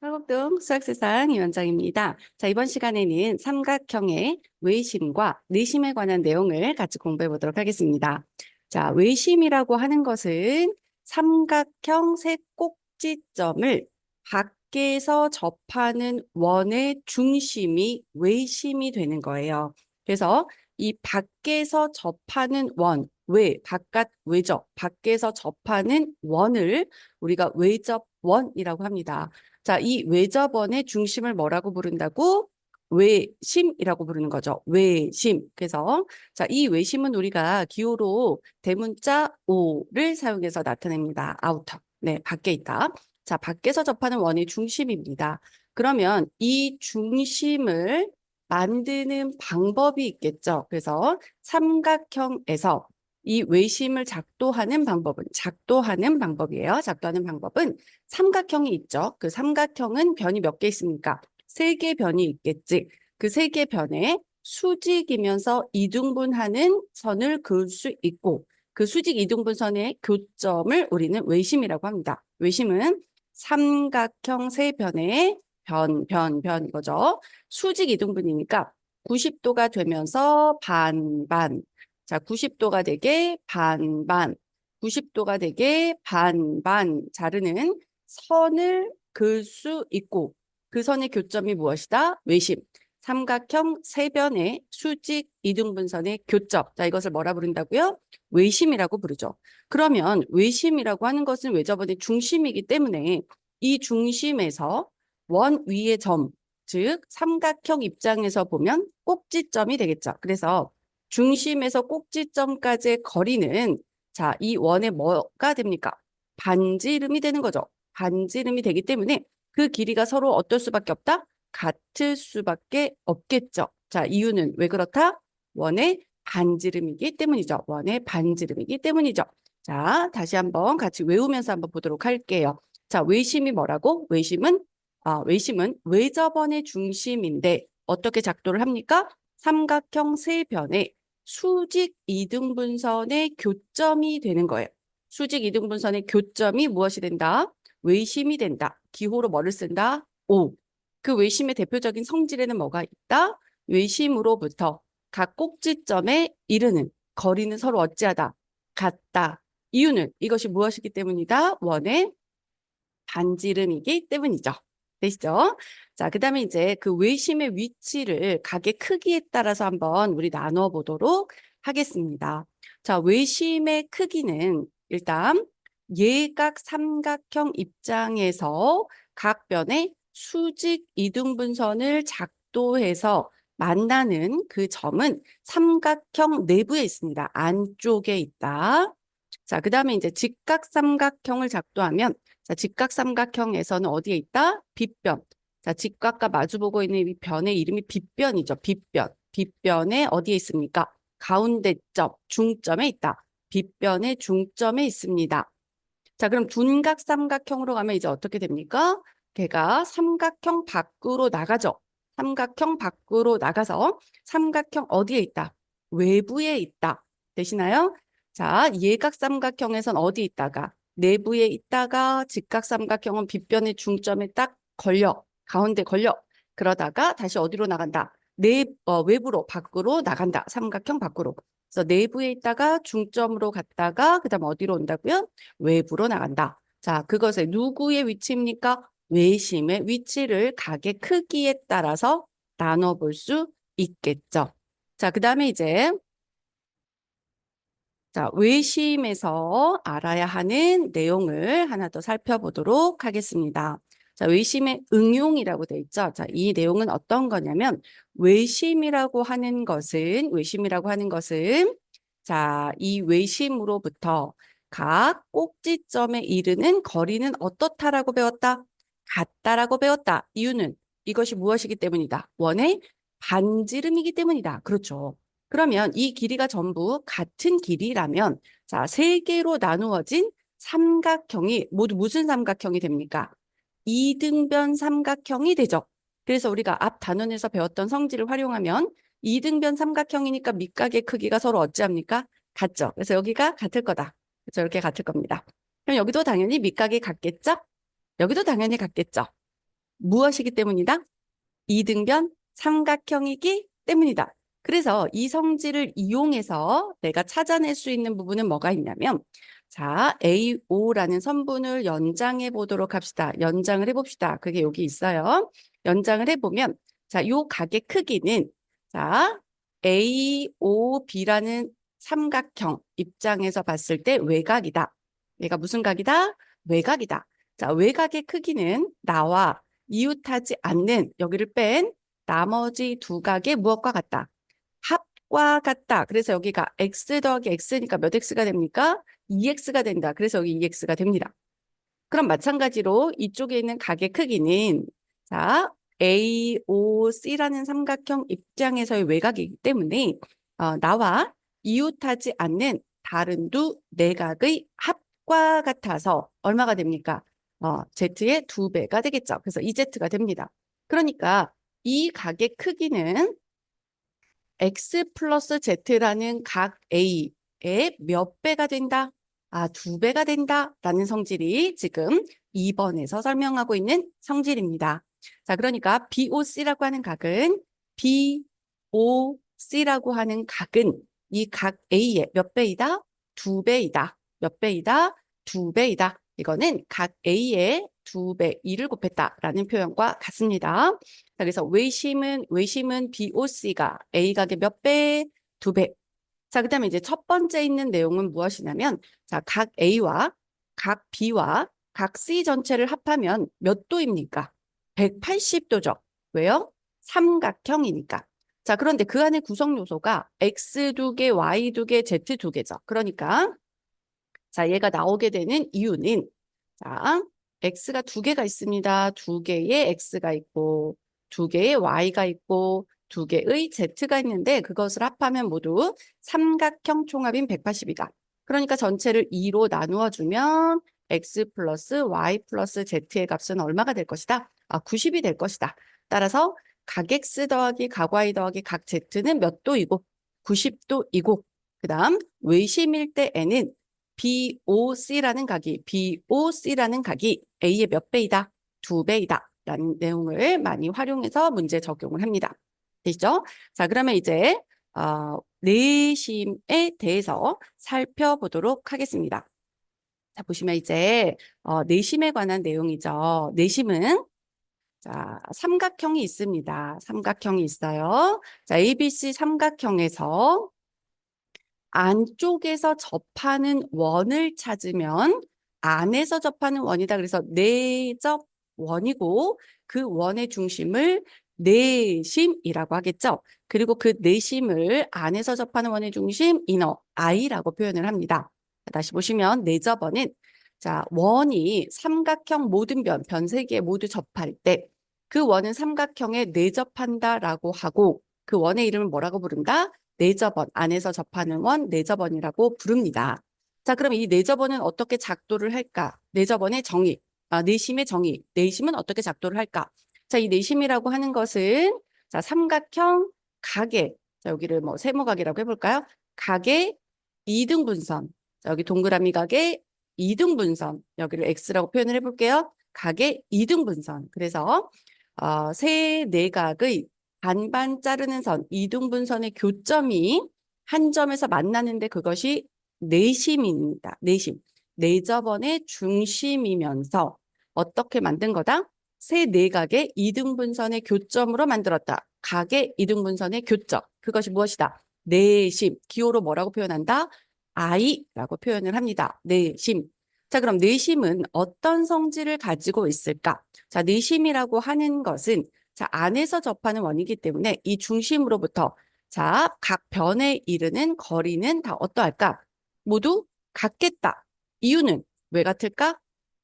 한국동 수학세상 위원장입니다. 자, 이번 시간에는 삼각형의 외심과 내심에 관한 내용을 같이 공부해 보도록 하겠습니다. 자, 외심이라고 하는 것은 삼각형 세 꼭지점을 밖에서 접하는 원의 중심이 외심이 되는 거예요. 그래서 이 밖에서 접하는 원, 외, 바깥, 외접, 밖에서 접하는 원을 우리가 외접원이라고 합니다. 자, 이 외접원의 중심을 뭐라고 부른다고? 외심이라고 부르는 거죠. 외심. 그래서 자, 이 외심은 우리가 기호로 대문자 오를 사용해서 나타냅니다. 아우터. 네, 밖에 있다. 자, 밖에서 접하는 원의 중심입니다. 그러면 이 중심을 만드는 방법이 있겠죠. 그래서 삼각형에서 이 외심을 작도하는 방법은 작도하는 방법이에요. 작도하는 방법은 삼각형이 있죠. 그 삼각형은 변이 몇 개 있습니까? 세 개 변이 있겠지. 그 세 개 변에 수직이면서 이등분하는 선을 그을 수 있고 그 수직 이등분선의 교점을 우리는 외심이라고 합니다. 외심은 삼각형 세 변의 변, 변, 변 이거죠. 수직 이등분이니까 90도가 되면서 반, 반. 자, 90도가 되게 반반, 90도가 되게 반반 자르는 선을 그을 수 있고 그 선의 교점이 무엇이다? 외심. 삼각형 세변의 수직 이등분선의 교점. 자, 이것을 뭐라 부른다고요? 외심이라고 부르죠. 그러면 외심이라고 하는 것은 외접원의 중심이기 때문에 이 중심에서 원 위의 점, 즉 삼각형 입장에서 보면 꼭지점이 되겠죠. 그래서 중심에서 꼭지점까지의 거리는 자, 이 원의 뭐가 됩니까? 반지름이 되는 거죠. 반지름이 되기 때문에 그 길이가 서로 어떨 수밖에 없다? 같을 수밖에 없겠죠. 자, 이유는 왜 그렇다? 원의 반지름이기 때문이죠. 원의 반지름이기 때문이죠. 자, 다시 한번 같이 외우면서 한번 보도록 할게요. 자, 외심이 뭐라고? 외심은 아, 외심은 외접원의 중심인데 어떻게 작도를 합니까? 삼각형 세 변에 수직 이등분선의 교점이 되는 거예요. 수직 이등분선의 교점이 무엇이 된다? 외심이 된다. 기호로 뭐를 쓴다? 오. 그 외심의 대표적인 성질에는 뭐가 있다? 외심으로부터 각 꼭지점에 이르는 거리는 서로 어찌하다? 같다. 이유는 이것이 무엇이기 때문이다? 원의 반지름이기 때문이죠. 되시죠? 자, 그 다음에 이제 그 외심의 위치를 각의 크기에 따라서 한번 우리 나눠 보도록 하겠습니다. 자, 외심의 크기는 일단 예각 삼각형 입장에서 각 변의 수직 이등분선을 작도해서 만나는 그 점은 삼각형 내부에 있습니다. 안쪽에 있다. 자, 그 다음에 이제 직각삼각형을 작도하면 자, 직각삼각형에서는 어디에 있다? 빗변. 자, 직각과 마주보고 있는 이 변의 이름이 빗변이죠. 빗변. 빗변에 어디에 있습니까? 가운데점, 중점에 있다. 빗변의 중점에 있습니다. 자, 그럼 둔각삼각형으로 가면 이제 어떻게 됩니까? 걔가 삼각형 밖으로 나가죠. 삼각형 밖으로 나가서 삼각형 어디에 있다? 외부에 있다. 되시나요? 자, 예각삼각형에선 어디 있다가? 내부에 있다가 직각삼각형은 빗변의 중점에 딱 걸려. 가운데 걸려. 그러다가 다시 어디로 나간다? 내, 어, 외부로, 밖으로 나간다. 삼각형 밖으로. 그래서 내부에 있다가 중점으로 갔다가 그 다음 어디로 온다고요? 외부로 나간다. 자, 그것의 누구의 위치입니까? 외심의 위치를 각의 크기에 따라서 나눠볼 수 있겠죠. 자, 그 다음에 이제 자, 외심에서 알아야 하는 내용을 하나 더 살펴보도록 하겠습니다. 자, 외심의 응용이라고 돼 있죠. 자, 이 내용은 어떤 거냐면 외심이라고 하는 것은 외심이라고 하는 것은 자, 이 외심으로부터 각 꼭지점에 이르는 거리는 어떻다라고 배웠다? 같다라고 배웠다. 이유는 이것이 무엇이기 때문이다. 원의 반지름이기 때문이다. 그렇죠. 그러면 이 길이가 전부 같은 길이라면 자, 세 개로 나누어진 삼각형이 모두 무슨 삼각형이 됩니까? 이등변 삼각형이 되죠. 그래서 우리가 앞 단원에서 배웠던 성질을 활용하면 이등변 삼각형이니까 밑각의 크기가 서로 어찌합니까? 같죠. 그래서 여기가 같을 거다. 그래서 이렇게 같을 겁니다. 그럼 여기도 당연히 밑각이 같겠죠? 여기도 당연히 같겠죠. 무엇이기 때문이다? 이등변 삼각형이기 때문이다. 그래서 이 성질을 이용해서 내가 찾아낼 수 있는 부분은 뭐가 있냐면 자, AO라는 선분을 연장해 보도록 합시다. 연장을 해봅시다. 그게 여기 있어요. 연장을 해보면 자, 요 각의 크기는 자, AOB라는 삼각형 입장에서 봤을 때 외곽이다. 얘가 무슨 각이다? 외곽이다. 자, 외곽의 크기는 나와 이웃하지 않는 여기를 뺀 나머지 두 각의 무엇과 같다? 합과 같다. 그래서 여기가 x 더하기 x니까 몇 x가 됩니까? 2x가 된다. 그래서 여기 2x가 됩니다. 그럼 마찬가지로 이쪽에 있는 각의 크기는 자, AOC라는 삼각형 입장에서의 외곽이기 때문에 어, 나와 이웃하지 않는 다른 두 내각의 합과 같아서 얼마가 됩니까? 어, Z의 두 배가 되겠죠. 그래서 2Z가 됩니다. 그러니까 이 각의 크기는 X 플러스 Z라는 각 A의 몇 배가 된다? 아, 두 배가 된다 라는 성질이 지금 2번에서 설명하고 있는 성질입니다. 자, 그러니까 BOC라고 하는 각은 BOC라고 하는 각은 이 각 A의 몇 배이다? 두 배이다. 몇 배이다? 두 배이다. 이거는 각 A의 두 배, 2를 곱했다라는 표현과 같습니다. 자, 그래서 외심은, 외심은 BOC가 A 각의 몇 배? 두 배. 자, 그 다음에 이제 첫 번째 있는 내용은 무엇이냐면, 자, 각 A와 각 B와 각 C 전체를 합하면 몇 도입니까? 180도죠. 왜요? 삼각형이니까. 자, 그런데 그 안에 구성 요소가 X 두 개, Y 두 개, Z 두 개죠. 그러니까, 자, 얘가 나오게 되는 이유는, 자, X가 두 개가 있습니다. 두 개의 X가 있고, 두 개의 Y가 있고, 두 개의 Z가 있는데 그것을 합하면 모두 삼각형 총합인 180이다. 그러니까 전체를 2로 나누어 주면 X 플러스 Y 플러스 Z의 값은 얼마가 될 것이다? 아, 90이 될 것이다. 따라서 각 X 더하기 각 Y 더하기 각 Z는 몇 도이고 90도이고 그 다음 외심일 때 N은 BOC라는 각이 BOC라는 각이 A의 몇 배이다? 두 배이다. 라는 내용을 많이 활용해서 문제 적용을 합니다. 되시죠? 자, 그러면 이제 어, 내심에 대해서 살펴보도록 하겠습니다. 자, 보시면 이제 어, 내심에 관한 내용이죠. 내심은 자, 삼각형이 있습니다. 삼각형이 있어요. 자, ABC 삼각형에서 안쪽에서 접하는 원을 찾으면 안에서 접하는 원이다. 그래서 내접 원이고 그 원의 중심을 내심이라고 하겠죠. 그리고 그 내심을 안에서 접하는 원의 중심 이너 I라고 표현을 합니다. 다시 보시면 내접원은 자 원이 삼각형 모든 변, 변 세 개 모두 접할 때 그 원은 삼각형에 내접한다라고 하고 그 원의 이름을 뭐라고 부른다? 내접원, 안에서 접하는 원 내접원이라고 부릅니다. 자, 그럼 이 내접원은 어떻게 작도를 할까? 내접원의 정의, 아, 내심의 정의, 내심은 어떻게 작도를 할까? 자, 이 내심이라고 하는 것은 자, 삼각형 각의 자, 여기를 뭐 세모각이라고 해볼까요? 각의 이등분선. 자, 여기 동그라미 각의 이등분선. 여기를 X라고 표현을 해볼게요. 각의 이등분선. 그래서 어, 세 내각의 반반 자르는 선, 이등분선의 교점이 한 점에서 만나는데 그것이 내심입니다. 내심. 내접원의 중심이면서 어떻게 만든 거다? 세 내각의 이등분선의 교점으로 만들었다. 각의 이등분선의 교점. 그것이 무엇이다? 내심. 기호로 뭐라고 표현한다? I라고 표현을 합니다. 내심. 자, 그럼 내심은 어떤 성질을 가지고 있을까? 자, 내심이라고 하는 것은 자, 안에서 접하는 원이기 때문에 이 중심으로부터 자, 각 변에 이르는 거리는 다 어떠할까? 모두 같겠다. 이유는 왜 같을까?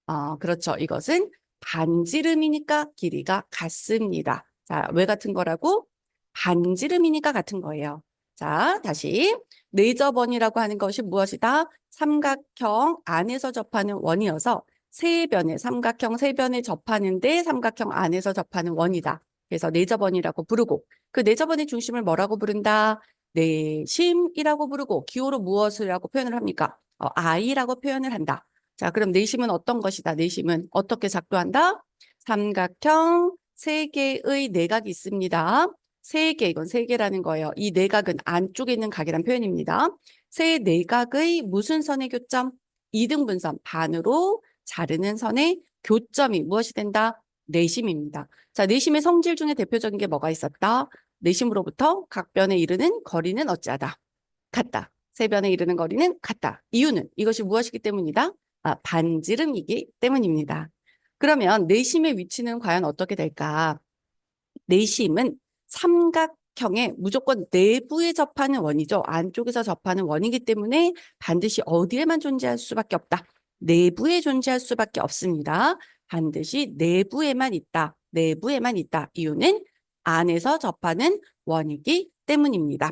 어, 그렇죠. 이것은 반지름이니까 길이가 같습니다. 자, 왜 같은 거라고? 반지름이니까 같은 거예요. 자, 다시 레이저번이라고 하는 것이 무엇이다? 삼각형 안에서 접하는 원이어서 세 변에 삼각형 세 변에 접하는데 삼각형 안에서 접하는 원이다. 그래서 레이저번이라고 부르고 그 레이저번의 중심을 뭐라고 부른다? 내심이라고 부르고 기호로 무엇이라고 표현을 합니까? 어, I라고 표현을 한다. 자, 그럼 내심은 어떤 것이다? 내심은 어떻게 작동한다? 삼각형 세 개의 내각이 있습니다. 세 개, 이건 세 개라는 거예요. 이 내각은 안쪽에 있는 각이란 표현입니다. 세 내각의 무슨 선의 교점? 이등분선 반으로 자르는 선의 교점이 무엇이 된다? 내심입니다. 자, 내심의 성질 중에 대표적인 게 뭐가 있었다? 내심으로부터 각변에 이르는 거리는 어찌하다? 같다. 세 변에 이르는 거리는 같다. 이유는 이것이 무엇이기 때문이다? 아, 반지름이기 때문입니다. 그러면 내심의 위치는 과연 어떻게 될까? 내심은 삼각형의 무조건 내부에 접하는 원이죠. 안쪽에서 접하는 원이기 때문에 반드시 어디에만 존재할 수밖에 없다. 내부에 존재할 수밖에 없습니다. 반드시 내부에만 있다. 내부에만 있다. 이유는 안에서 접하는 원이기 때문입니다.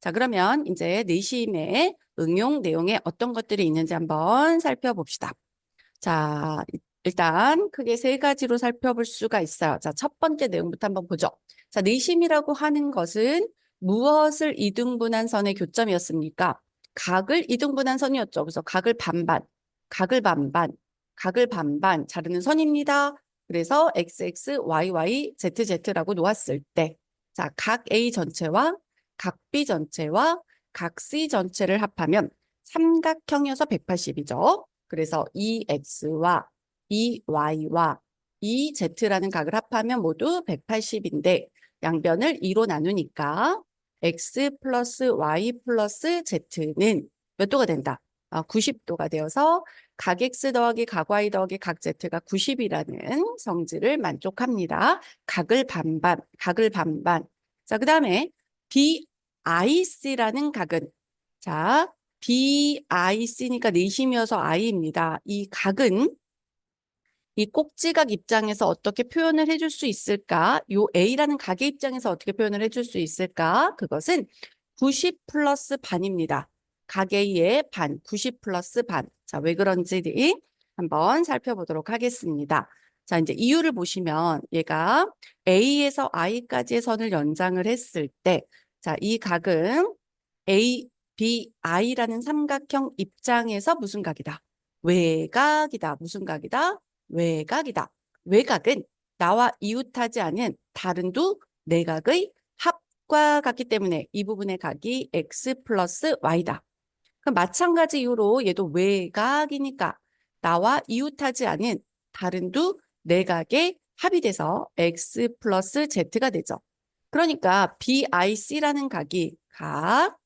자, 그러면 이제 내심의 응용 내용에 어떤 것들이 있는지 한번 살펴봅시다. 자, 일단 크게 세 가지로 살펴볼 수가 있어요. 자, 첫 번째 내용부터 한번 보죠. 자, 내심이라고 하는 것은 무엇을 이등분한 선의 교점이었습니까? 각을 이등분한 선이었죠. 그래서 각을 반반, 각을 반반, 각을 반반 자르는 선입니다. 그래서 XX, YY, ZZ라고 놓았을 때, 자, 각 A 전체와 각 B 전체와 각 C 전체를 합하면 삼각형이어서 180이죠. 그래서 이 X와 이 Y와 이 Z라는 각을 합하면 모두 180인데 양변을 2로 나누니까 X 플러스 Y 플러스 Z는 몇 도가 된다? 아, 90도가 되어서 각 X 더하기 각 Y 더하기 각 Z가 90이라는 성질을 만족합니다. 각을 반반, 각을 반반. 자, 그 다음에 BIC라는 각은 자, BIC니까 내심이어서 I입니다. 이 각은 이 꼭지각 입장에서 어떻게 표현을 해줄 수 있을까? 요 A라는 각의 입장에서 어떻게 표현을 해줄 수 있을까? 그것은 90 플러스 반입니다. 각 A의 반, 90 플러스 반. 자, 왜 그런지 한번 살펴보도록 하겠습니다. 자, 이제 이유를 보시면 얘가 A에서 I까지의 선을 연장을 했을 때, 자, 이 각은 A, B, I라는 삼각형 입장에서 무슨 각이다? 외각이다. 무슨 각이다? 외각이다. 외각은 나와 이웃하지 않은 다른 두 내각의 합과 같기 때문에 이 부분의 각이 x 플러스 y다. 그럼 마찬가지 이유로 얘도 외각이니까 나와 이웃하지 않은 다른 두 내각의 합이 돼서 x 플러스 z가 되죠. 그러니까 BIC라는 각이 각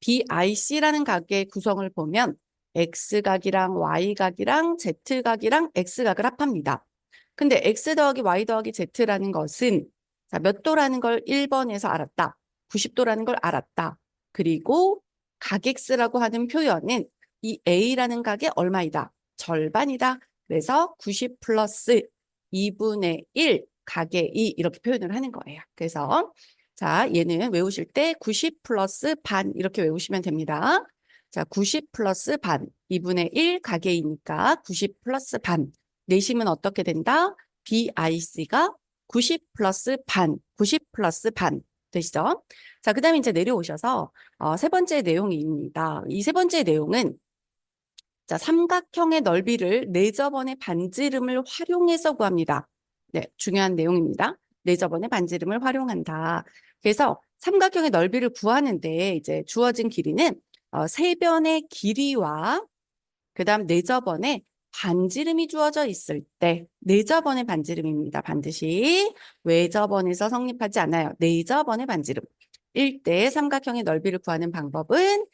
BIC라는 각의 구성을 보면 X각이랑 Y각이랑 Z각이랑 X각을 합합니다. 근데 X 더하기 Y 더하기 Z라는 것은 자, 몇 도라는 걸 1번에서 알았다. 90도라는 걸 알았다. 그리고 각 X라고 하는 표현은 이 A라는 각의 얼마이다? 절반이다. 그래서 90 플러스 2분의 1 각의 2 이렇게 표현을 하는 거예요. 그래서 자, 얘는 외우실 때 90 플러스 반 이렇게 외우시면 됩니다. 자, 90 플러스 반. 2분의 1 가계이니까 90 플러스 반. 내심은 어떻게 된다? BIC가 90 플러스 반. 90 플러스 반. 되시죠? 자, 그 다음에 이제 내려오셔서 어, 세 번째 내용입니다. 이 세 번째 내용은 자, 삼각형의 넓이를 내저번의 반지름을 활용해서 구합니다. 네, 중요한 내용입니다. 내저번의 반지름을 활용한다. 그래서 삼각형의 넓이를 구하는데 이제 주어진 길이는 어, 세 변의 길이와 그 다음 내저번의 반지름이 주어져 있을 때 내저번의 반지름입니다. 반드시 외저번에서 성립하지 않아요. 내저번의 반지름. 1대 삼각형의 넓이를 구하는 방법은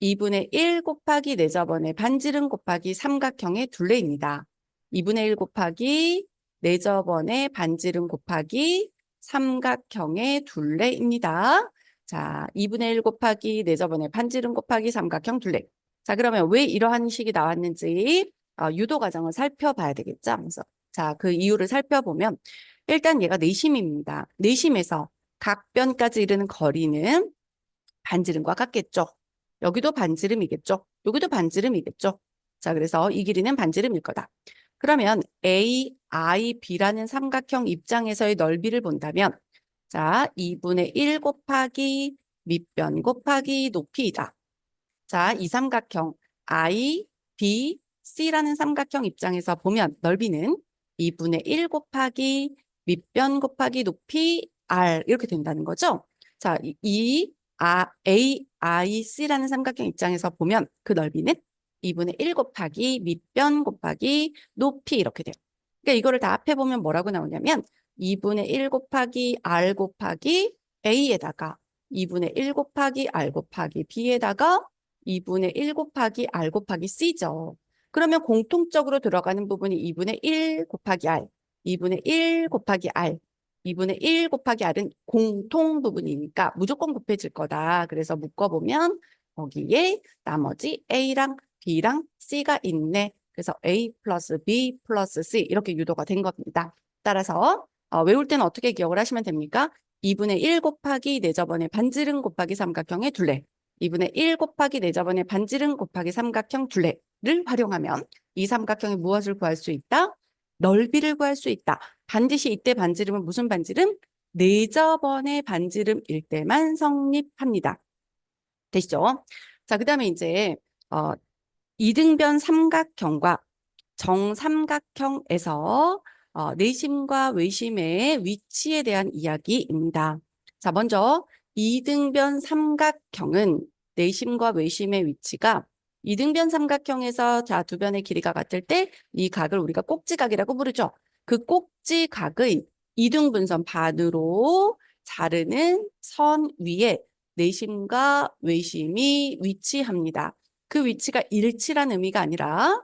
2분의 1 곱하기 내저번의 반지름 곱하기 삼각형의 둘레입니다. 2분의 1 곱하기 내저번의 반지름 곱하기 삼각형의 둘레입니다. 자, 2분의 1 곱하기 내저번의 반지름 곱하기 삼각형 둘레. 자, 그러면 왜 이러한 식이 나왔는지 어, 유도 과정을 살펴봐야 되겠죠. 그래서 자, 그 이유를 살펴보면 일단 얘가 내심입니다. 내심에서 각변까지 이르는 거리는 반지름과 같겠죠. 여기도 반지름이겠죠. 여기도 반지름이겠죠. 자, 그래서 이 길이는 반지름일 거다. 그러면 A, I, B라는 삼각형 입장에서의 넓이를 본다면 자, 2분의 1 곱하기 밑변 곱하기 높이이다. 자, 이 삼각형 I, B, C라는 삼각형 입장에서 보면 넓이는 2분의 1 곱하기 밑변 곱하기 높이 R 이렇게 된다는 거죠. 자, 이- 이 아, AIC라는 삼각형 입장에서 보면 그 넓이는 2분의 1 곱하기 밑변 곱하기 높이 이렇게 돼요. 그러니까 이거를 다 합해보면 뭐라고 나오냐면 2분의 1 곱하기 R 곱하기 A에다가 2분의 1 곱하기 R 곱하기 B에다가 2분의 1 곱하기 R 곱하기 C죠. 그러면 공통적으로 들어가는 부분이 2분의 1 곱하기 R, 2분의 1 곱하기 R, 2분의 1 곱하기 R은 공통 부분이니까 무조건 곱해질 거다. 그래서 묶어보면 거기에 나머지 A랑 B랑 C가 있네. 그래서 A 플러스 B 플러스 C 이렇게 유도가 된 겁니다. 따라서 어, 외울 때는 어떻게 기억을 하시면 됩니까? 2분의 1 곱하기 4저번의 반지름 곱하기 삼각형의 둘레 2분의 1 곱하기 4저번의 반지름 곱하기 삼각형 둘레 를 활용하면 이 삼각형의 무엇을 구할 수 있다? 넓이를 구할 수 있다. 반드시 이때 반지름은 무슨 반지름? 4저번의 반지름일 때만 성립합니다. 되시죠? 자, 그 다음에 이제 어, 이등변 삼각형과 정삼각형에서 어, 내심과 외심의 위치에 대한 이야기입니다. 자, 먼저 이등변 삼각형은 내심과 외심의 위치가 이등변 삼각형에서 자, 두 변의 길이가 같을 때 이 각을 우리가 꼭지각이라고 부르죠. 그 꼭지각의 이등분선 반으로 자르는 선 위에 내심과 외심이 위치합니다. 그 위치가 일치란 의미가 아니라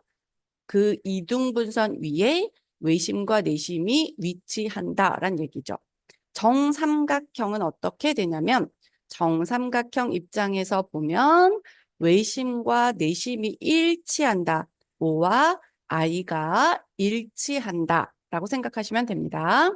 그 이등분선 위에 외심과 내심이 위치한다라는 얘기죠. 정삼각형은 어떻게 되냐면 정삼각형 입장에서 보면 외심과 내심이 일치한다. O와 I가 일치한다. 라고 생각하시면 됩니다.